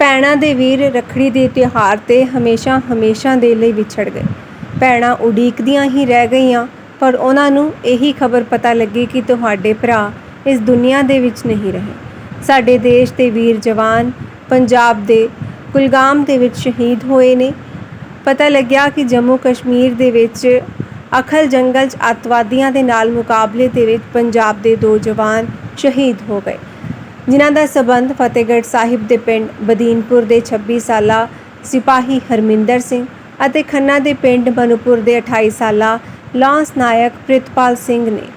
ਭੈਣਾਂ ਦੇ ਵੀਰ ਰੱਖੜੀ ਦੇ ਤਿਉਹਾਰ ਤੇ ਹਮੇਸ਼ਾ ਹਮੇਸ਼ਾ ਦੇ ਲਈ ਵਿਛੜ ਗਏ। ਭੈਣਾਂ ਉਡੀਕਦੀਆਂ ਹੀ ਰਹਿ ਗਈਆਂ, ਪਰ ਉਹਨਾਂ ਨੂੰ ਇਹੀ ਖਬਰ ਪਤਾ ਲੱਗੀ ਕਿ ਤੁਹਾਡੇ ਭਰਾ ਇਸ ਦੁਨੀਆ ਦੇ ਵਿੱਚ ਨਹੀਂ ਰਹੇ। ਸਾਡੇ ਦੇਸ਼ ਦੇ ਵੀਰ ਜਵਾਨ ਪੰਜਾਬ ਦੇ ਕੁਲਗਾਮ ਦੇ ਵਿੱਚ ਸ਼ਹੀਦ ਹੋਏ ਨੇ। ਪਤਾ ਲੱਗਿਆ ਕਿ ਜੰਮੂ ਕਸ਼ਮੀਰ ਦੇ ਵਿੱਚ ਅਖਲ ਜੰਗਲ 'ਚ ਅੱਤਵਾਦੀਆਂ ਦੇ ਨਾਲ ਮੁਕਾਬਲੇ ਦੇ ਵਿੱਚ ਪੰਜਾਬ ਦੇ ਦੋ ਜਵਾਨ ਸ਼ਹੀਦ ਹੋ ਗਏ। ਜਿਨ੍ਹਾਂ ਦਾ ਸਬੰਧ ਫਤਿਹਗੜ੍ਹ ਸਾਹਿਬ ਦੇ ਪਿੰਡ ਬਦੀਨਪੁਰ ਦੇ 26 ਸਾਲਾ ਸਿਪਾਹੀ ਹਰਮਿੰਦਰ ਸਿੰਘ ਅਤੇ ਖੰਨਾ ਦੇ ਪਿੰਡ ਮਨੂਪੁਰ ਦੇ 28 ਸਾਲਾ ਲਾਂਸ ਨਾਇਕ ਪ੍ਰਿਤਪਾਲ ਸਿੰਘ ਨੇ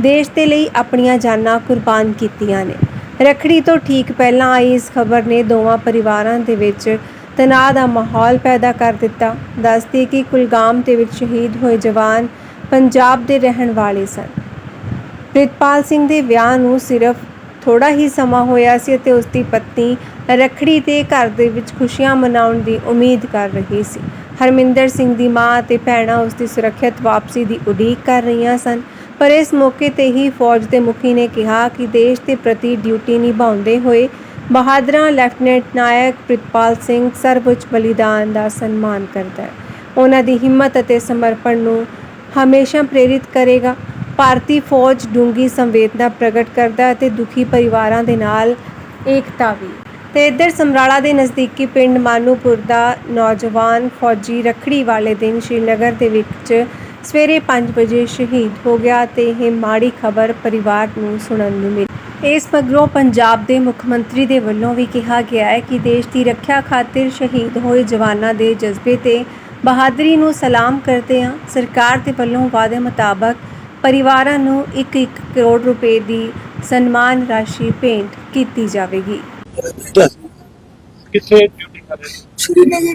ਦੇਸ਼ ਦੇ ਲਈ ਆਪਣੀਆਂ ਜਾਨਾਂ ਕੁਰਬਾਨ ਕੀਤੀਆਂ ਨੇ। ਰੱਖੜੀ ਤੋਂ ਠੀਕ ਪਹਿਲਾਂ ਆਈ ਇਸ ਖਬਰ ਨੇ ਦੋਵਾਂ ਪਰਿਵਾਰਾਂ ਦੇ ਵਿੱਚ ਤਣਾਅ ਦਾ ਮਾਹੌਲ ਪੈਦਾ ਕਰ ਦਿੱਤਾ। ਦੱਸਦੀ ਕਿ ਕੁਲਗਾਮ ਦੇ ਵਿੱਚ ਸ਼ਹੀਦ ਹੋਏ ਜਵਾਨ ਪੰਜਾਬ ਦੇ ਰਹਿਣ ਵਾਲੇ ਸਨ। ਪ੍ਰਿਤਪਾਲ ਸਿੰਘ ਦੇ ਵਿਆਹ ਨੂੰ ਸਿਰਫ ਥੋੜਾ ਹੀ ਸਮਾਂ ਹੋਇਆ ਸੀ ਅਤੇ ਉਸ ਦੀ ਪਤਨੀ ਰੱਖੜੀ ਤੇ ਘਰ ਦੇ ਵਿੱਚ ਖੁਸ਼ੀਆਂ ਮਨਾਉਣ ਦੀ ਉਮੀਦ ਕਰ ਰਹੀ ਸੀ। ਹਰਮਿੰਦਰ ਸਿੰਘ ਦੀ ਮਾਂ ਅਤੇ ਭੈਣਾਂ ਉਸ ਦੀ ਸੁਰੱਖਿਅਤ ਵਾਪਸੀ ਦੀ ਉਡੀਕ ਕਰ ਰਹੀਆਂ ਸਨ, ਪਰ ਇਸ ਮੌਕੇ ਤੇ ਹੀ ਫੌਜ ਦੇ ਮੁਖੀ ਨੇ ਕਿਹਾ ਕਿ ਦੇਸ਼ ਦੇ ਪ੍ਰਤੀ ਡਿਊਟੀ ਨਿਭਾਉਂਦੇ ਹੋਏ ਬਹਾਦਰਾਂ ਲੈਫਟੀਨੈਂਟ ਨਾਇਕ ਪ੍ਰਿਤਪਾਲ ਸਿੰਘ ਸਰਵਉੱਚ ਬਲੀਦਾਨ ਦਾ ਸਨਮਾਨ ਕਰਦਾ ਹੈ। ਉਹਨਾਂ ਦੀ ਹਿੰਮਤ ਅਤੇ ਸਮਰਪਣ ਨੂੰ ਹਮੇਸ਼ਾ ਪ੍ਰੇਰਿਤ ਕਰੇਗਾ। ਭਾਰਤੀ ਫੌਜ ਡੂੰਗੀ ਸੰਵੇਦਨਾ ਪ੍ਰਗਟ ਕਰਦਾ ਅਤੇ ਦੁਖੀ ਪਰਿਵਾਰਾਂ ਦੇ ਨਾਲ ਏਕਤਾ ਵੀ। ਤੇ ਇੱਧਰ ਸਮਰਾਲਾ ਦੇ ਨਜ਼ਦੀਕੀ ਪਿੰਡ ਮਾਨੂਪੁਰ ਦਾ ਨੌਜਵਾਨ ਫੌਜੀ ਰੱਖੜੀ ਵਾਲੇ ਦਿਨ ਸ਼੍ਰੀਨਗਰ ਦੇ ਵਿੱਚ ਸਵੇਰੇ 5 ਵਜੇ ਸ਼ਹੀਦ ਹੋ ਗਿਆ ਤੇ ਇਹ ਮਾੜੀ ਖਬਰ ਪਰਿਵਾਰ ਨੂੰ ਸੁਣਨ ਨੂੰ ਮਿਲੀ। ਇਸ ਮਗਰੋਂ ਪੰਜਾਬ ਦੇ ਮੁੱਖ ਮੰਤਰੀ ਦੇ ਵੱਲੋਂ ਵੀ ਕਿਹਾ ਗਿਆ ਹੈ ਕਿ ਦੇਸ਼ ਦੀ ਰੱਖਿਆ ਖਾਤਰ ਸ਼ਹੀਦ ਹੋਏ ਜਵਾਨਾਂ ਦੇ ਜਜ਼ਬੇ ਤੇ ਬਹਾਦਰੀ ਨੂੰ ਸਲਾਮ ਕਰਦੇ ਹਾਂ। ਸਰਕਾਰ ਦੇ ਵੱਲੋਂ ਵਾਅਦੇ ਮੁਤਾਬਕ ਪਰਿਵਾਰਾਂ ਨੂੰ 1-1 ਕਰੋੜ ਰੁਪਏ ਦੀ ਸਨਮਾਨ ਰਾਸ਼ੀ ਭੇਂਟ ਕੀਤੀ ਜਾਵੇਗੀ। ਕਿੱਥੇ ਡਿਊਟੀ ਕਰ ਰਹੇ ਸ਼੍ਰੀਨਗਰ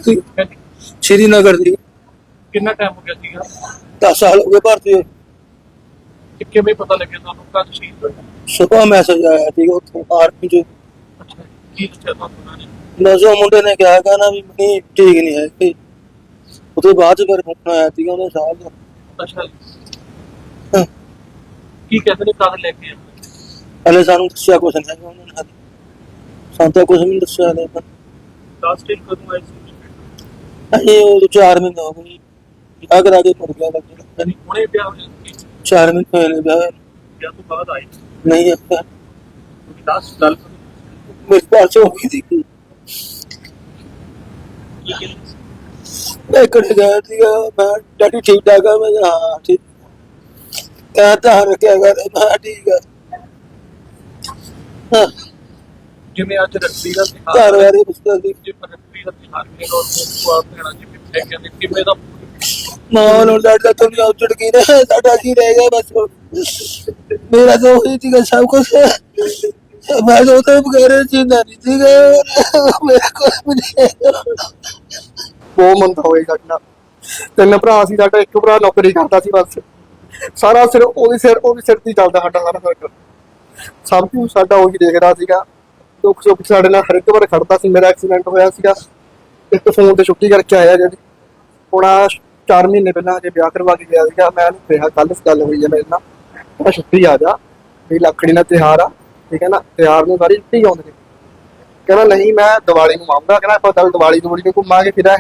ਸਾਲ ਹੋ ਗਏ ਭਰਤੀ ਹੋਏ ਮੈਸੇਜ ਆਇਆ ਠੀਕ ਹੈ ਉੱਥੋਂ ਆਰਮੀ ਚ। ਕੀ ਦੱਸਿਆ ਤੁਹਾਨੂੰ ਨੇ? ਨਜ਼ਰ ਮੁੰਡੇ ਨੇ ਕਿਹਾ ਕਹਿੰਦਾ ਵੀ ਠੀਕ ਨਹੀਂ ਹੈ ਉਹਦੇ ਬਾਅਦ ਫਿਰ ਫੋਨ ਆਇਆ ਸੀਗਾ ਉਹਨੇ ਸਾਹ ਅੱਛਾ ਕੀ ਕਹਿੰਦੇ ਨੇ ਕਦ ਲੈ ਕੇ ਆਏ? ਹਲੇ ਸਾਨੂੰ ਦੱਸਿਆ ਕੁਛ ਨਹੀਂ। ਹੈਗਾ ਉਹਨਾਂ ਨੇ ਸਾਨੂੰ ਤਾਂ ਕੁਛ ਨਹੀਂ ਦੱਸਿਆ ਹਲੇ ਤਾਂ। ਲਾਸਟ ਟਾਈਮ ਕਦੋਂ ਸੀ? ਅਸੀਂ ਉਹ ਚਾਰ ਮਹੀਨੇ ਹੋ ਗਏ। ਵਿਆਹ ਕਰਾ ਕੇ ਮੁੜ ਗਿਆ ਲੱਗੇ ਯਾਨੀ ਹੁਣੇ ਵਿਆਹ ਹੋਇਆ ਸੀ? ਮਹੀਨੇ ਹੋਏ ਨੇ ਵਿਆਹ। ਹੋਏ ਨੂੰ। ਵਿਆਹ ਤੋਂ ਬਾਅਦ ਆਏ ਨਹੀਂ ਕਿਉਂਕਿ ਲਾਸਟ ਗੱਲ ਮੇਰੇ ਪਾਸ ਹੋ ਗਈ ਸੀ। ਕੀ ਕਹਿੰਦੇ ਮੈਂ ਕਿਹੜੇ ਗਿਆ ਸੀਗਾ। ਮੈਂ ਡੈਡੀ ਠੀਕ ਠਾਕ ਆ? ਮੈਂ ਕਿਹਾ ਹਾਂ ਠੀਕ ਕਹਿ ਤਾਂ ਰੱਖਿਆ ਕਰ ਮੈਂ ਠੀਕ ਆ। ਹਾਂ। ਜਿਵੇਂ ਅੱਜ ਰੱਖੜੀ ਦਾ ਘਰ ਤਿਉਹਾਰ ਹੈ। ਵਾਲੇ ਜੇ ਦਾ ਲੋਕ ਨੂੰ ਆਪ ਲੈਣਾ ਜਿਵੇਂ ਆਉਂਦੇ ਕਿਵੇਂ ਦਾ ਮਾਂ ਨੂੰ ਲੜਦਾ ਤੋਂ ਨਹੀਂ ਉੱਜੜ ਗਈ ਨਾ ਸਾਡਾ ਕੀ ਰਹਿ ਗਿਆ ਬਸ। ਮੇਰਾ ਤਾਂ ਉਹੀ ਸੀਗਾ ਸਭ ਕੁਝ ਮੈਂ ਤਾਂ ਉਹਦੇ ਬਗੈਰ ਜਿੰਦਾ ਨਹੀਂ ਸੀਗਾ। ਮੇਰਾ ਕੁਝ ਵੀ ਨਹੀਂ ਬਹੁਤ ਮੰਦਾ ਹੋਏ ਸਾਡਾ ਤਿੰਨ ਭਰਾ ਸੀ ਸਾਡਾ ਇੱਕ ਭਰਾ ਨੌਕਰੀ ਕਰਦਾ ਸੀ ਬਸ। ਸਾਰਾ ਸਿਰ ਉਹਦੇ ਸਿਰ ਉਹਦੇ ਸਿਰ ਤੇ ਚੱਲਦਾ ਸਾਡਾ ਸਾਰਾ ਸਰਕਲ ਸਭ ਕੁਝ ਸਾਡਾ ਉਹੀ ਦੇਖ ਰਿਹਾ ਸੀਗਾ। ਦੁੱਖ ਸੁੱਖ ਸਾਡੇ ਨਾਲ ਹਰ ਇੱਕ ਵਾਰ ਖੜਦਾ ਸੀ, ਮੇਰਾ ਐਕਸੀਡੈਂਟ ਹੋਇਆ ਸੀਗਾ। ਇੱਕ ਫੋਨ ਤੇ ਛੁੱਟੀ ਕਰਕੇ ਆਇਆ ਜੀ। ਹੁਣ ਆਹ 4 ਮਹੀਨੇ ਪਹਿਲਾਂ ਜੇ ਵਿਆਹ ਕਰਵਾ ਕੇ ਗਿਆ ਸੀਗਾ। ਮੈਂ ਉਹਨੂੰ ਕਿਹਾ ਕੱਲ ਗੱਲ ਹੋਈ ਹੈ ਮੇਰੇ ਨਾਲ। ਮੈਂ ਛੁੱਟੀ ਆ ਜਾ। ਵੀ ਲੱਕੜੀ ਦਾ ਤਿਉਹਾਰ ਆ। ਠੀਕ ਹੈ ਨਾ? ਤਿਉਹਾਰ ਨੂੰ ਸਾਰੀ ਛੁੱਟੀ ਆਉਂਦੀ ਕਹਿੰਦਾ, ਨਹੀਂ, ਮੈਂ ਦੀਵਾਲੀ ਨੂੰ ਆਉਂਦਾ। ਕਹਿੰਦਾ, ਆਪਾਂ ਕੱਲ ਦੀਵਾਲੀ ਦੀਵਾਲੀ ਨੂੰ ਘੁੰਮਾਂਗੇ ਫਿਰਾਂ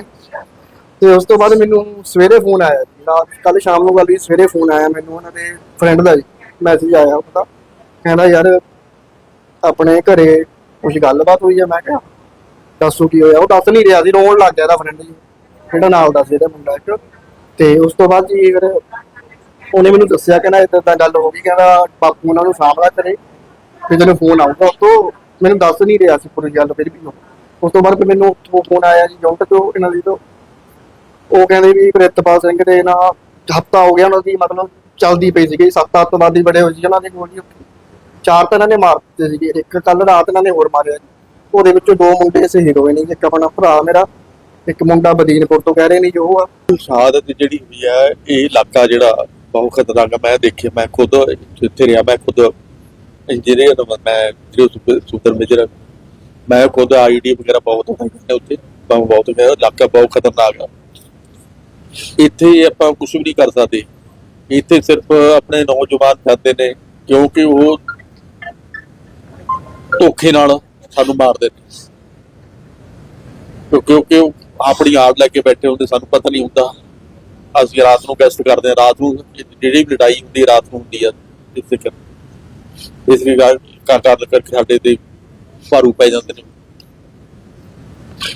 ਤੇ ਉਸ ਤੋਂ ਬਾਅਦ ਮੈਨੂੰ ਸਵੇਰੇ ਫੋਨ ਆਇਆ ਜੀ। ਰਾਤ ਕੱਲ ਸ਼ਾਮ ਨੂੰ ਗੱਲ ਵੀ ਸਵੇਰੇ ਫੋਨ ਆਇਆ ਮੈਨੂੰ ਉਹਨਾਂ ਦੇ ਫਰੈਂਡ ਦਾ ਜੀ। ਮੈਸੇਜ ਆਇਆ ਉਹਦਾ। ਕਹਿੰਦਾ, ਯਾਰ, ਆਪਣੇ ਘਰੇ ਕੁਝ ਗੱਲਬਾਤ ਹੋਈ ਆ? ਮੈਂ ਕਿਹਾ, ਦੱਸੋ ਕੀ ਹੋਇਆ? ਉਹ ਦੱਸ ਨਹੀਂ ਰਿਹਾ ਸੀ, ਰੋਣ ਲੱਗ ਗਿਆ ਇਹਦਾ ਫਰੈਂਡ ਜੀ। ਜਿਹੜਾ ਨਾਲ ਦਾ ਸੀ ਮੁੰਡਾ ਇੱਕ। ਤੇ ਉਸ ਤੋਂ ਬਾਅਦ ਜੀ ਫਿਰ ਉਹਨੇ ਮੈਨੂੰ ਦੱਸਿਆ, ਕਹਿੰਦਾ ਇਦਾਂ ਤਾਂ ਗੱਲ ਹੋ ਗਈ। ਕਹਿੰਦਾ, ਬਾਪੂ ਉਹਨਾਂ ਨੂੰ ਸਾਂਭਣਾ ਕਰੇ ਤੇ ਜਦੋਂ ਫੋਨ ਆਊਗਾ ਉਸ ਤੋਂ ਮੈਨੂੰ ਦੱਸ ਨਹੀਂ ਰਿਹਾ ਸੀ ਪੂਰੀ ਗੱਲ ਫਿਰ ਵੀ ਉਹ। ਉਸ ਤੋਂ ਬਾਅਦ ਮੈਨੂੰ ਫੋਨ ਆਇਆ ਜੀ, ਜੌਂਟ ਤੋਂ, ਇਹਨਾਂ ਦੀ ਤੋਂ। ਉਹ ਕਹਿੰਦੇ ਵੀ ਪ੍ਰਿਤਪਾਲ ਸਿੰਘ ਦੇ ਨਾ ਹਫਤਾ ਹੋ ਗਿਆ ਉਹਨਾਂ ਦੀ ਮਤਲਬ ਚੱਲਦੀ ਪਈ ਸੀਗੀ, ਸੱਤ ਅੱਤਵਾਦੀ ਬੜੇ ਹੋਏ ਸੀ ਉਹਨਾਂ ਦੇ ਕੋਲ ਚਾਰ ਤਾਂ ਇਹਨਾਂ ਨੇ ਮਾਰ ਦਿੱਤੇ ਸੀਗੇ, ਇੱਕ ਕੱਲ ਰਾਤ ਇਹਨਾਂ ਨੇ ਹੋਰ ਮਾਰਿਆ ਉਹਦੇ ਵਿੱਚੋਂ ਦੋ ਮੁੰਡੇ ਸ਼ਹੀਦ ਹੋਏ ਨੇ ਇੱਕ ਆਪਣਾ ਭਰਾ ਮੇਰਾ, ਇੱਕ ਮੁੰਡਾ ਬਦੀਨਪੁਰ ਤੋਂ ਕਹਿ ਰਹੇ ਨੇ ਜੋ ਆ। ਸ਼ਹਾਦਤ ਜਿਹੜੀ ਹੋਈ ਹੈ ਇਹ ਇਲਾਕਾ ਜਿਹੜਾ ਬਹੁਤ ਖਤਰਨਾਕ ਮੈਂ ਦੇਖਿਆ, ਮੈਂ ਖੁਦ ਇੱਥੇ ਰਿਹਾ, ਮੈਂ ਖੁਦ ਇੰਜੀਨੀਅਰ ਮੈਂ ਜਿਹੜੇ ਸੁਪਰ ਮੇਜਰ ਮੈਂ ਖੁਦ ਆਈਡੀ ਵਗੈਰਾ ਬਹੁਤ ਹੈ ਉੱਥੇ ਬਹੁਤ ਬਹੁਤ ਇਲਾਕਾ ਬਹੁਤ ਖਤਰਨਾਕ ਆ। ਇੱਥੇ ਆਪਾਂ ਕੁਝ ਵੀ ਨਹੀਂ ਕਰ ਸਕਦੇ। ਇੱਥੇ ਸਿਰਫ ਆਪਣੇ ਨੌਜਵਾਨ ਫਿਰਦੇ ਨੇ, ਕਿਉਂਕਿ ਉਹ ਧੋਖੇ ਨਾਲ ਸਾਨੂੰ ਮਾਰਦੇ ਨੇ। ਕਿਉਂਕਿ ਉਹ ਆਪਣੀ ਆੜ ਲੈ ਕੇ ਬੈਠੇ ਹੁੰਦੇ, ਸਾਨੂੰ ਪਤਾ ਨਹੀਂ ਹੁੰਦਾ। ਅਸੀਂ ਰਾਤ ਨੂੰ ਗੈਸਟ ਕਰਦੇ ਹਾਂ, ਰਾਤ ਨੂੰ ਜਿਹੜੀ ਵੀ ਲੜਾਈ ਹੁੰਦੀ ਰਾਤ ਨੂੰ ਹੁੰਦੀ ਆ। ਇਸੇ ਦੇ ਕਰ ਇਸ ਲਈ ਗੱਲ ਕਰ ਕਰਕੇ ਸਾਡੇ ਤੇ ਭਾਰੂ ਪੈ ਜਾਂਦੇ ਨੇ।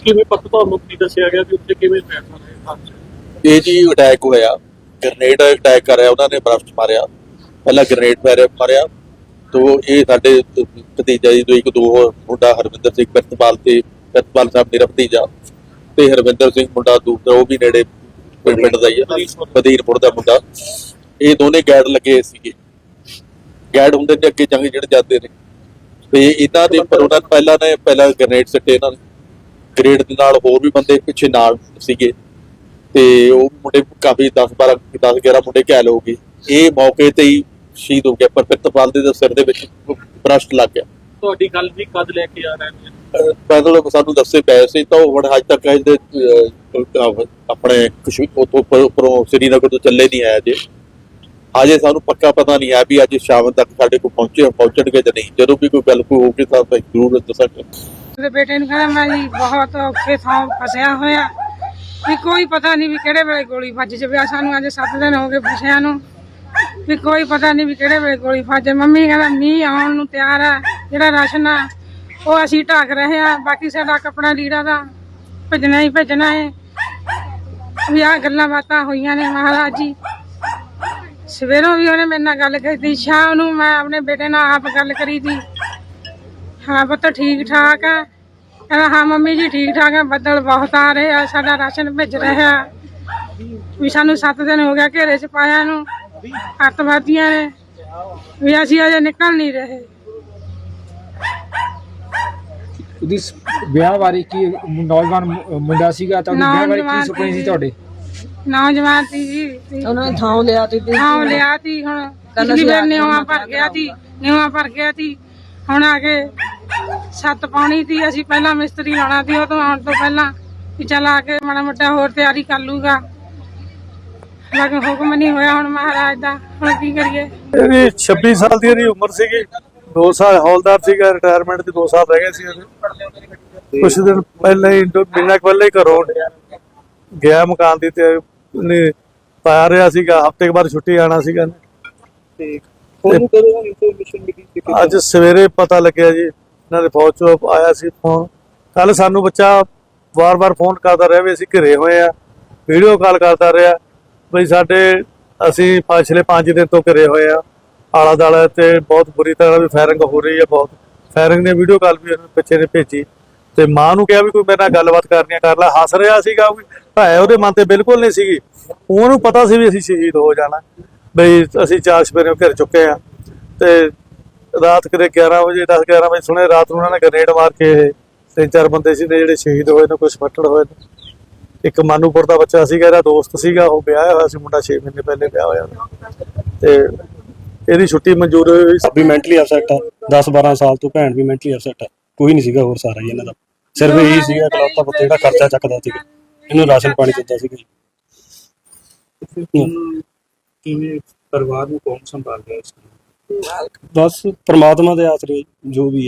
ਕਿਵੇਂ ਪਤਾ ਤੁਹਾਨੂੰ ਕੀ ਦੱਸਿਆ ਗਿਆ ਕਿ ਉੱਥੇ ਕਿਵੇਂ ਬੈਠਣਾ ਹੈ? ਇਹ ਜੀ ਅਟੈਕ ਹੋਇਆ ਗ੍ਰਨੇਡ ਅਟੈਕ ਕਰਿਆ ਉਹਨਾਂ ਨੇ ਬਰਫ ਮਾਰਿਆ, ਪਹਿਲਾਂ ਗ੍ਰਨੇਡ ਫਾਇਰ ਮਾਰਿਆ, ਤੋ ਇਹ ਸਾਡੇ ਭਤੀਜਾ ਜੀ ਤੋਂ ਇੱਕ ਦੋ ਮੁੰਡਾ ਹਰਵਿੰਦਰ ਸਿੰਘ ਪ੍ਰਿਤਪਾਲ ਤੇ ਪ੍ਰਿਤਪਾਲ ਸਾਹਿਬ, ਮੇਰਾ ਭਤੀਜਾ, ਤੇ ਹਰਵਿੰਦਰ ਸਿੰਘ ਮੁੰਡਾ ਦੂਸਰਾ, ਉਹ ਵੀ ਨੇੜੇ ਪਿੰਡ ਦਾ ਹੀ ਆ, ਬਦੀਰਪੁਰ ਦਾ ਮੁੰਡਾ, ਇਹ ਦੋਨੇ ਗੈਡ ਲੱਗੇ ਸੀਗੇ। ਗੈਡ ਹੁੰਦੇ ਨੇ ਅੱਗੇ ਜੰਗ ਜਿਹੜੇ ਜਾਂਦੇ ਨੇ। ਤੇ ਇਹਨਾਂ ਦੇ ਉੱਪਰ ਉਹਨਾਂ ਨੇ ਪਹਿਲਾਂ ਨੇ ਪਹਿਲਾਂ ਗ੍ਰਨੇਡ ਸੱਟੇ ਇਹਨਾਂ ਨੇ। ਗ੍ਰੇਡ ਦੇ ਨਾਲ ਹੋਰ ਵੀ ਬੰਦੇ ਪਿੱਛੇ ਨਾਲ ਸੀਗੇ। ਤੇ ਉਹ ਮੁੰਡੇ ਕਾਫੀ 10 12 10 11 ਮੁੰਡੇ ਘਾਇਲ ਹੋ ਗਏ। ਇਹ ਮੌਕੇ ਤੇ ਹੀ ਸ਼ਹੀਦ ਹੋ ਗਿਆ ਪਰ ਪਿੱਤਪਾਲ ਦੇ ਸਿਰ ਦੇ ਵਿੱਚ ਬ੍ਰਸ਼ਟ ਲੱਗ ਗਿਆ। ਤੁਹਾਡੀ ਗੱਲ ਵੀ ਕਦ ਲੈ ਕੇ ਆ ਰਹੇ ਨੇ? ਪੈਦਲ ਸਾਨੂੰ ਦੱਸੇ ਪਏ ਸੀ ਤਾਂ ਉਹ ਹੁਣ ਅੱਜ ਤੱਕ ਇਹਦੇ ਆਪਣੇ ਕਸ਼ਮੀਰ ਉੱਥੋਂ ਉੱਪਰ- ਉੱਪਰੋਂ ਸ੍ਰੀਨਗਰ ਤੋਂ ਚੱਲੇ ਨਹੀਂ ਆਇਆ ਜੇ ਅਜੇ ਸਾਨੂੰ ਪੱਕਾ ਪਤਾ ਨਹੀਂ ਹੈ ਵੀ ਅੱਜ ਸ਼ਾਮ ਤੱਕ ਸਾਡੇ ਕੋਲ ਪਹੁੰਚੇ ਪਹੁੰਚਣਗੇ ਜਾਂ ਨਹੀਂ। ਜਦੋਂ ਵੀ ਕੋਈ ਗੱਲ ਕੋਈ ਹੋਊਗੀ ਤਾਂ ਜ਼ਰੂਰ ਦੱਸਾਂਗੇ। ਤੇ ਬੇਟੇ ਨੂੰ ਕਹਿੰਦਾ ਮੈਂ ਜੀ ਬਹੁਤ ਔਖੇ ਥਾਂ ਫਸਿਆ ਹੋਇਆ। ਵੀ ਕੋਈ ਪਤਾ ਨਹੀਂ ਵੀ ਕਿਹੜੇ ਵੇਲੇ ਗੋਲੀ ਵੱਜ ਜਾਵੇ। ਸਾਨੂੰ ਅੱਜ 7 ਦਿਨ ਹੋ ਗਏ ਪੁੱਛਿਆ ਨੂੰ। ਵੀ ਕੋਈ ਪਤਾ ਨਹੀਂ ਵੀ ਕਿਹੜੇ ਵੇਲੇ ਗੋਲੀ ਵੱਜ ਮੰਮੀ ਕਹਿੰਦਾ, ਮੀਂਹ ਆਉਣ ਨੂੰ ਤਿਆਰ ਹੈ ਜਿਹੜਾ ਰਾਸ਼ਨ ਆ, ਉਹ ਅਸੀਂ ਢੱਕ ਰਹੇ ਆ। ਬਾਕੀ ਸਾਡਾ ਕੱਪੜਾ ਲੀੜਾ ਦਾ ਭੇਜਣਾ ਹੀ ਭੇਜਣਾ ਹੈ ਵੀ ਆ ਗੱਲਾਂ ਬਾਤਾਂ ਹੋਈਆਂ ਨੇ ਮਹਾਰਾਜ ਜੀ। ਸਵੇਰੋਂ ਵੀ ਉਹਨੇ ਮੇਰੇ ਨਾਲ ਗੱਲ ਕੀਤੀ। ਸ਼ਾਮ ਨੂੰ ਮੈਂ ਆਪਣੇ ਬੇਟੇ ਨਾਲ ਆਪ ਗੱਲ ਕਰੀ ਤੀ ਹਾਂ, ਪੁੱਤ ਠੀਕ ਠਾਕ ਆ। ਕਹਿੰਦਾ ਹਾਂ ਮੰਮੀ ਜੀ ਠੀਕ ਠਾਕ ਆ ਬੱਦਲ ਬਹੁਤ ਆ ਰਹੇ ਆ ਸਾਡਾ ਰਾਸ਼ਨ ਭੇਜ ਰਿਹਾ ਵੀ ਸਾਨੂੰ 7 ਦਿਨ ਹੋ ਗਿਆ ਘੇਰੇ 'ਚ ਪਾਇਆ ਨੂੰ ਅੱਤਵਾਦੀਆਂ ਨੇ ਵੀ ਅਸੀਂ ਅਜੇ ਨਿਕਲ ਨਹੀਂ ਰਹੇ। ਉਹਦੀ ਸ- ਵਿਆਹ ਬਾਰੇ ਕੀ ਨੌਜਵਾਨ ਮੁ- ਮੁੰਡਾ ਸੀਗਾ ਤਾਂ ਉਹਦੀ ਵਿਆਹ ਬਾਰੇ ਕੀ ਨੌਜਵਾਨ ਸੁਪਨੇ ਸੀ ਸੀ। ਤੁਹਾਡੇ? ਨੌਜਵਾਨ ਸੀ ਜੀ। ਉਹਨਾਂ ਨੇ ਥਾਂ ਲਿਆ ਤੇ ਹਾਂ ਲਿਆ ਤੀ ਹੁਣ। ਪਿਛਲੀ ਵਾਰ ਨਿਉਆ ਭਰ ਗਿਆ ਤੀ ਨਿਉਆ ਭਰ ਗਿਆ ਤੀ ਹੁਣ ਆ ਕੇ ਛੱਤ ਪਾਉਣੀ ਤੀ ਅਸੀਂ ਪਹਿਲਾਂ ਮਿਸਤਰੀ ਲਾਉਣਾ ਤੀ ਉਹ ਤੋਂ ਆਉਣ ਤੋਂ ਪਹਿਲਾਂ ਵੀ ਚੱਲ ਆ ਕੇ ਮਾੜਾ ਮੋਟਾ ਹੋਰ ਤਿਆਰੀ ਕਰ ਲੂਗਾ ਲੇਕਿਨ ਹੁਕਮ ਨਹੀਂ ਹੋਇਆ ਹੁਣ ਮਹਾਰਾਜ ਦਾ ਹੁਣ ਕੀ ਕਰੀਏ? ਇਹਦੀ 26 ਸਾਲ ਦੀ ਇਹਦੀ ਉਮਰ ਸੀਗੀ 2 ਸਾਲ ਹੌਲਦਾਰ ਸੀਗਾ ਰਿਟਾਇਰਮੈਂਟ ਦੇ 2 ਸਾਲ ਰਹਿ ਗਏ ਸੀ ਉਹਦੇ। ਕੁਝ ਦਿਨ ਪਹਿਲਾਂ ਹੀ ਦੋ ਕੁ ਪਹਿਲਾਂ ਹੀ ਘਰੋਂ ਗਿਆ ਮਕਾਨ ਦੀ ਤੇ ਉਹਨੇ ਪਾਇਆ ਰਿਹਾ ਸੀਗਾ ਹਫ਼ਤੇ ਬਾਅਦ ਛੁੱਟੀ ਆਣਾ ਸੀਗਾ। ਇਹਨੇ। ਤੁਹਾਨੂੰ ਕਦੋਂ ਇਨਫੋਰਮੇਸ਼ਨ ਮਿਲੀ ਸੀ? ਕਿ ਅੱਜ ਸਵੇਰੇ ਪਤਾ ਲੱਗਿਆ ਜੀ। ਇਹਨਾਂ ਦੇ ਫੌਜ ਚੋਂ ਆਇਆ ਸੀ ਫੋਨ। ਕੱਲ ਸਾਨੂੰ ਬੱਚਾ ਵਾਰ-ਵਾਰ ਫੋਨ ਕਰਦਾ ਰਿਹਾ ਵੀ ਅਸੀਂ ਘਰੇ ਹੋਏ ਆ ਵੀਡੀਓ ਕਾਲ ਕਰਦਾ ਰਿਹਾ ਬਈ ਸਾਡੇ ਅਸੀਂ ਪਿਛਲੇ 5 ਦਿਨ ਤੋਂ ਘਰੇ ਹੋਏ ਆ ਆਲਾ ਦਾਲਾ ਤੇ ਬਹੁਤ ਬੁਰੀ ਤਰ੍ਹਾਂ ਵੀ ਫਾਇਰਿੰਗ ਹੋ ਰਹੀ ਹੈ, ਬਹੁਤ। ਫਾਇਰਿੰਗ ਨੇ ਵੀਡੀਓ ਕਾਲ ਵੀ ਉਹਨੂੰ ਬੱਚੇ ਨੇ ਭੇਜੀ। ਤੇ ਮਾਂ ਨੂੰ ਕਿਹਾ ਵੀ ਕੋਈ ਮੇਰੇ ਨਾਲ ਗੱਲਬਾਤ ਕਰਨੀ ਆ ਕਰ ਲੈ। ਹੱਸ ਰਿਹਾ ਸੀਗਾ ਵੀ। ਭਾਏ ਉਹਦੇ ਮਨ ਤੇ ਬਿਲਕੁਲ ਨਹੀਂ ਸੀਗੀ। ਉਹਨੂੰ ਪਤਾ ਸੀ ਵੀ ਅਸੀਂ ਸ਼ਹੀਦ ਹੋ ਜਾਣਾ। ਬਈ ਅਸੀਂ ਚਾਰ ਸਵੇਰੇ ਘਰ ਚੁੱਕੇ ਆ ਤੇ ਰਾਤ ਕਿਤੇ 11 ਵਜੇ 10 11 ਵਜੇ ਸੁਣੇ ਰਾਤ ਨੂੰ ਉਹਨਾਂ ਨੇ ਗ੍ਰੇਨੇਡ ਮਾਰ ਕੇ ਇਹ ਤਿੰਨ ਚਾਰ ਬੰਦੇ ਸੀ ਜਿਹੜੇ ਸ਼ਹੀਦ ਹੋਏ ਨੇ ਕੁਝ ਫੱਟੜ ਹੋਏ ਨੇ ਇੱਕ ਮਾਨੂਪੁਰ ਦਾ ਬੱਚਾ ਸੀਗਾ ਇਹਦਾ ਦੋਸਤ ਸੀਗਾ ਉਹ ਵਿਆਹਿਆ ਹੋਇਆ ਸੀ ਮੁੰਡਾ 6 ਮਹੀਨੇ ਪਹਿਲੇ ਵਿਆਹ ਹੋਇਆ। ਤੇ ਇਹਦੀ ਛੁੱਟੀ ਮਨਜ਼ੂਰ ਹੋਈ ਵੀ ਮੈਂਟਲੀ ਅਪਸੈਟ ਆ 10 12 ਸਾਲ ਤੋਂ ਭੈਣ ਵੀ ਮੈਂਟਲੀ ਅਪਸੈਟ ਆ ਕੋਈ ਨਹੀਂ ਸੀਗਾ ਹੋਰ ਸਾਰਾ ਹੀ ਇਹਨਾਂ ਦਾ ਸਿਰਫ ਇਹੀ ਸੀਗਾ ਕਲੌਤਾ ਪੁੱਤ ਜਿਹੜਾ ਖਰਚਾ ਚੱਕਦਾ ਸੀਗਾ ਇਹਨੂੰ ਰਾਸ਼ਨ ਪਾਣੀ ਦਿੰਦਾ ਸੀਗਾ। ਕਿਵੇਂ ਪਰਿਵਾਰ ਨੂੰ ਕੌਣ ਸੰਭਾਲ ਰਿਹਾ ਇਸ? ਬਸ ਪ੍ਰਮਾਤਮਾ ਦੇ ਆਸਰੇ ਜੋ ਵੀ ਹੈ।